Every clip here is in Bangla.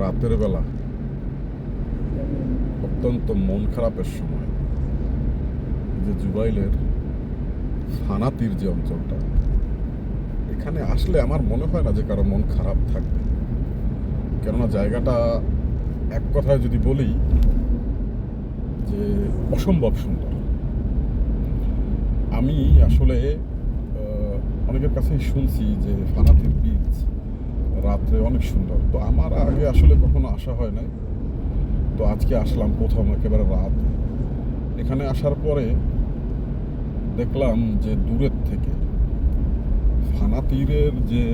রাতের বেলা। অত্যন্ত মন খারাপের সময়। যে জুবাইলের ফানাতির যে অঞ্চলটা, এখানে আসলে আমার মনে হয় না যে কারও মন খারাপ থাকবে। কেননা জায়গাটা এক কথায় যদি বলি, যে অসম্ভব সুন্দর। আমি আসলে অনেকের কাছেই শুনছি যে ফানাতির রাত্রে অনেক সুন্দর। তো আমার আগে আসলে কখনো আসা হয় নাই। তো আজকে আসলাম প্রথম একেবারে রাত। এখানে আসার পরে দেখলাম যে দূরের থেকে ফানা তীরের যে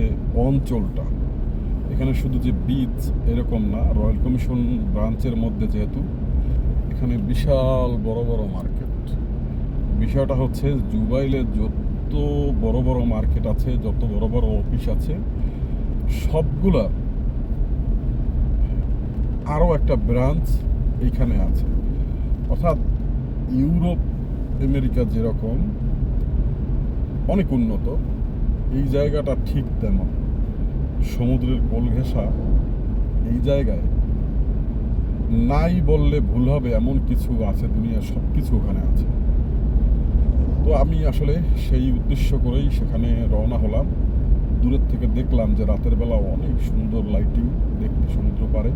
অঞ্চলটা, এখানে শুধু যে বিচ এরকম না রয়্যাল কমিশন ব্রাঞ্চের মধ্যে যেহেতু, এখানে বিশাল বড় বড় মার্কেট বিষয়টা হচ্ছে জুবাইলে যত বড় বড় মার্কেট আছে, যত বড় বড় অফিস আছে সবগুলা আরও একটা ব্রাঞ্চ এইখানে আছে। অর্থাৎ ইউরোপ, আমেরিকা যেরকম, অনেক উন্নত। এই জায়গাটা ঠিক তেমন। সমুদ্রের কোল ঘেঁষা এই জায়গায় নাই বললে ভুল হবে, এমন কিছু আছে, দুনিয়ার সব কিছু ওখানে আছে। তো আমি আসলে সেই উদ্দেশ্য করেই সেখানে রওনা হলাম। দূরের থেকে দেখলাম যে রাতের বেলা অনেক সুন্দর লাইটিং দেখতে সমুদ্র পারে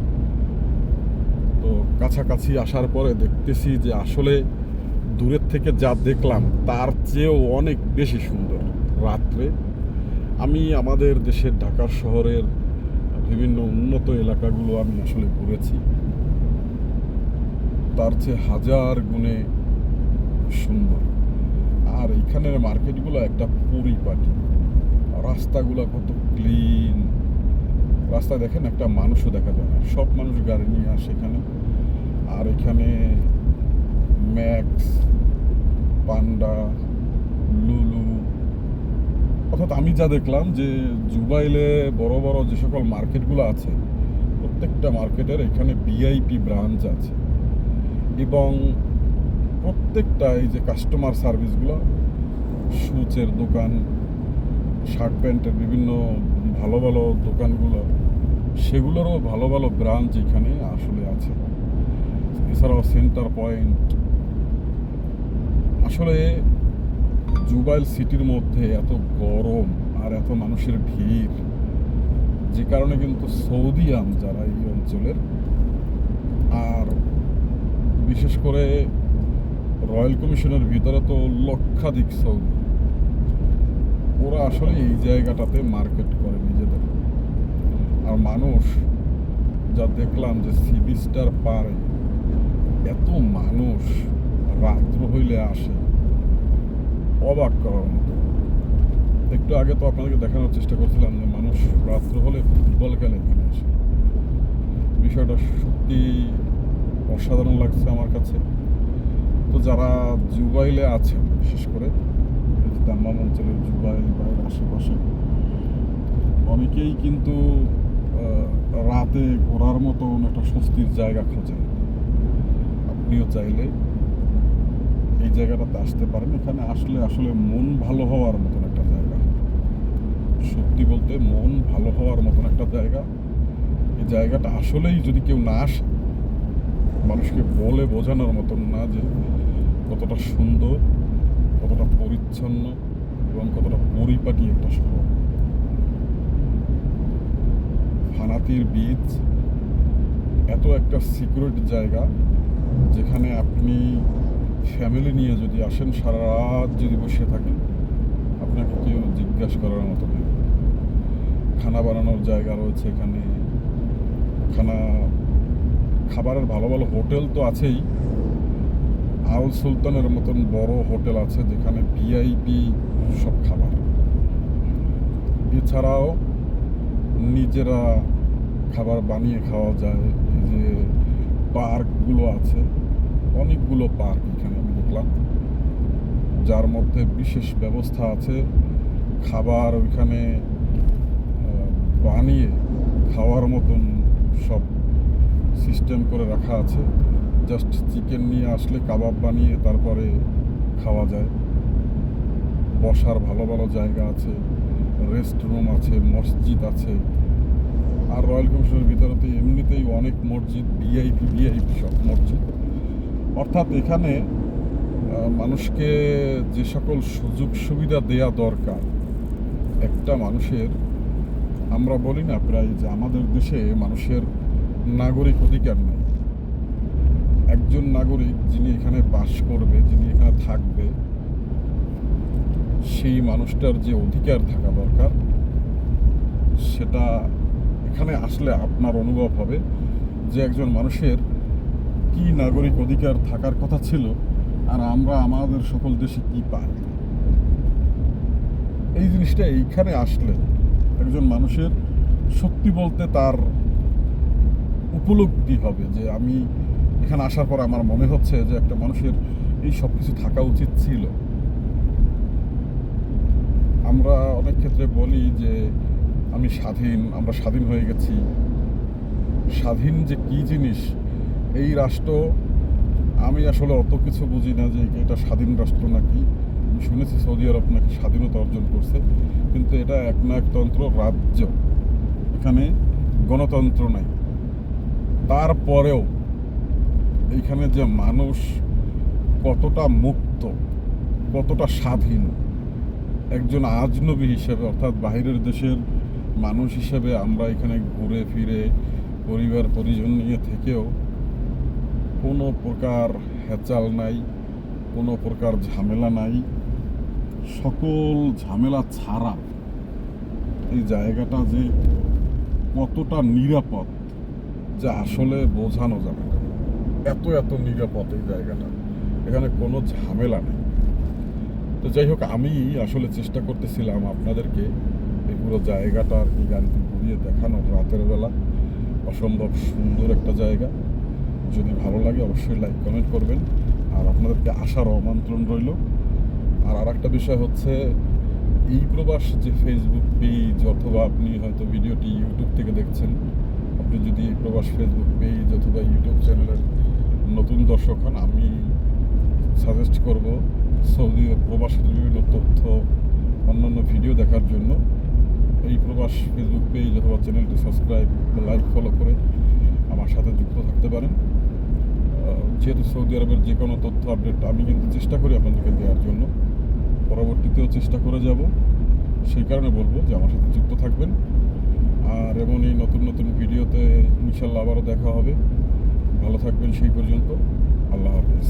তো কাছাকাছি আসার পরে দেখতেছি যে আসলে দূরের থেকে যা দেখলাম, তার চেয়েও অনেক বেশি সুন্দর রাত্রে। আমি আমাদের দেশের ঢাকা শহরের বিভিন্ন উন্নত এলাকাগুলো আমি আসলে ঘুরেছি। তার চেয়ে হাজার গুণে সুন্দর। আর এখানের মার্কেটগুলো একটা পরিপাটি রাস্তাগুলো কত ক্লিন রাস্তা দেখেন একটা মানুষও দেখা যায় না। সব মানুষ গাড়ি নিয়ে আসে এখানে। আর এখানে ম্যাক্স পান্ডা লুলু অর্থাৎ আমি যা দেখলাম যে জুবাইলে বড় বড় যে সকল মার্কেটগুলো আছে, প্রত্যেকটা মার্কেটের এখানে ভিআইপি ব্রাঞ্চ আছে। এবং প্রত্যেকটা এই যে কাস্টমার সার্ভিসগুলো শুচের দোকান শার্ট প্যান্টের বিভিন্ন ভালো ভালো দোকানগুলো, সেগুলোরও ভালো ভালো ব্রাঞ্চ এখানে আসলে আছে। এছাড়াও সেন্টার পয়েন্ট। আসলে জুবাইল সিটির মধ্যে এত গরম আর এত মানুষের ভিড়, যে কারণে কিন্তু সৌদিয়ান যারা এই অঞ্চলের, আর বিশেষ করে রয়্যাল কমিশনের ভিতরে তো লক্ষাধিক সৌদি। ওরা আসলে এই জায়গাটাতে মার্কেট করে নিজেদের। আর মানুষ যা দেখলাম যে সি বিচটার পারে, এত মানুষ রাত্র হইলে আসে, অবাক করার মতো। একটু আগে তো আপনাদেরকে দেখানোর চেষ্টা করছিলাম যে মানুষ রাত্র হলে ফুটবল খেলে এখানে আসে। বিষয়টা সত্যি অসাধারণ লাগছে আমার কাছে। তো যারা জুবাইলে আছেন, বিশেষ করে দাম্মাম অঞ্চলের জুবাইল বা এর আশেপাশে। অনেকেই কিন্তু রাতে ঘোরার মতন একটা স্বস্তির জায়গা খোঁজে। আপনিও চাইলে এই জায়গাটাতে আসতে পারেন। এখানে আসলে আসলে মন ভালো হওয়ার মতন একটা জায়গা। সত্যি বলতে মন ভালো হওয়ার মতন একটা জায়গা। এই জায়গাটা আসলেই যদি কেউ না আসে, মানুষকে বলে বোঝানোর মতন না যে কতটা সুন্দর। কতটা পরিচ্ছন্ন এবং কতটা পরিপাটি একটা শহর। ফানাতির বীচ এত একটা সিকিউরিটি জায়গা যেখানে আপনি ফ্যামিলি নিয়ে যদি আসেন, সারা রাত যদি বসে থাকেন, আপনাকে কেউ জিজ্ঞাসা করার মতো নেই। খানা বানানোর জায়গা রয়েছে এখানে। খানা, খাবারের ভালো ভালো হোটেল তো আছেই আল সুলতানের মতন বড় হোটেল আছে যেখানে ভিআইপি সব খাবার। এছাড়াও নিজেরা খাবার বানিয়ে খাওয়া যায়, এই যে পার্কগুলো আছে, অনেকগুলো পার্ক এখানে আমি দেখলাম। যার মধ্যে বিশেষ ব্যবস্থা আছে, খাবার ওইখানে বানিয়ে খাওয়ার মতন সব সিস্টেম করে রাখা আছে। জাস্ট চিকেন নিয়ে আসলে কাবাব বানিয়ে তারপরে খাওয়া যায়। বসার ভালো ভালো জায়গা আছে রেস্ট রুম আছে, মসজিদ আছে। আর রয়্যাল কমিশনের ভিতরে তো এমনিতেই অনেক মসজিদ ভিআইপি ভিআইপি সব মসজিদ। অর্থাৎ এখানে মানুষকে যে সকল সুযোগ সুবিধা দেয়া দরকার, একটা মানুষের, আমরা বলি না প্রায় যে আমাদের দেশে মানুষের নাগরিক অধিকার নেই। একজন নাগরিক যিনি এখানে বাস করবে, যিনি এখানে থাকবে, সেই মানুষটার যে অধিকার থাকা দরকার, সেটা এখানে আসলে আপনার অনুভব হবে যে একজন মানুষের কি নাগরিক অধিকার থাকার কথা ছিল আর আমরা আমাদের সকল দেশে কি পাই। এই জিনিসটা এইখানে আসলে একজন মানুষের সত্যি বলতে তার উপলব্ধি হবে যে আমি এখানে আসার পর আমার মনে হচ্ছে যে একটা মানুষের এই সব কিছু থাকা উচিত ছিল। আমরা অনেক ক্ষেত্রে বলি যে আমি স্বাধীন, আমরা স্বাধীন হয়ে গেছি। স্বাধীন যে কি জিনিস? এই রাষ্ট্র, আমি আসলে অত কিছু বুঝি না যে এটা স্বাধীন রাষ্ট্র নাকি। আমি শুনেছি সৌদি আরব নাকি স্বাধীনতা অর্জন করছে, কিন্তু এটা একনায়কতন্ত্র রাজ্য। এখানে গণতন্ত্র নাই। তারপরেও এইখানে যে মানুষ কতটা মুক্ত, কতটা স্বাধীন, একজন আজনবী হিসেবে, অর্থাৎ বাইরের দেশের মানুষ হিসেবে আমরা এখানে ঘুরে ফিরে পরিবার, পরিজন নিয়ে থেকেও কোনো প্রকার হেঁচাল নাই, কোনো প্রকার ঝামেলা নাই। সকল ঝামেলা ছাড়া এই জায়গাটা যে কতটা নিরাপদ যা আসলে বোঝানো যাবে। এত এত নিরাপদ এই জায়গাটা। এখানে কোনো ঝামেলা নেই। তো যাই হোক, আমি আসলে চেষ্টা করতেছিলাম আপনাদেরকে এই পুরো জায়গাটা আর কি গাড়িতে ঘুরিয়ে দেখানো রাতের বেলা। অসম্ভব সুন্দর একটা জায়গা। যদি ভালো লাগে অবশ্যই লাইক, কমেন্ট করবেন। আর আপনাদেরকে আসার আমন্ত্রণ রইল। আর আর একটা বিষয় হচ্ছে, এই প্রবাস যে ফেসবুক পেজ অথবা আপনি হয়তো ভিডিওটি ইউটিউব থেকে দেখছেন আপনি যদি প্রবাস ফেসবুক পেজ অথবা ইউটিউব চ্যানেলের নতুন দর্শক হন, আমি সাজেস্ট করব সৌদি প্রবাসের বিভিন্ন তথ্য, অন্যান্য ভিডিও দেখার জন্য। এই প্রবাস ফেসবুক পেজ অথবা চ্যানেলটি সাবস্ক্রাইব লাইক ফলো করে আমার সাথে যুক্ত থাকতে পারেন। যেহেতু সৌদি আরবের যে কোনো তথ্য আপডেট আমি কিন্তু চেষ্টা করি আপনাদেরকে দেওয়ার জন্য, পরবর্তীতেও চেষ্টা করে যাব। সেই কারণে বলব যে আমার সাথে যুক্ত থাকবেন। আর এমন এই নতুন নতুন ভিডিওতে ইনশাল্লাহ আবারও দেখা হবে। ভালো থাকবেন সেই পর্যন্ত। আল্লাহ হাফেজ।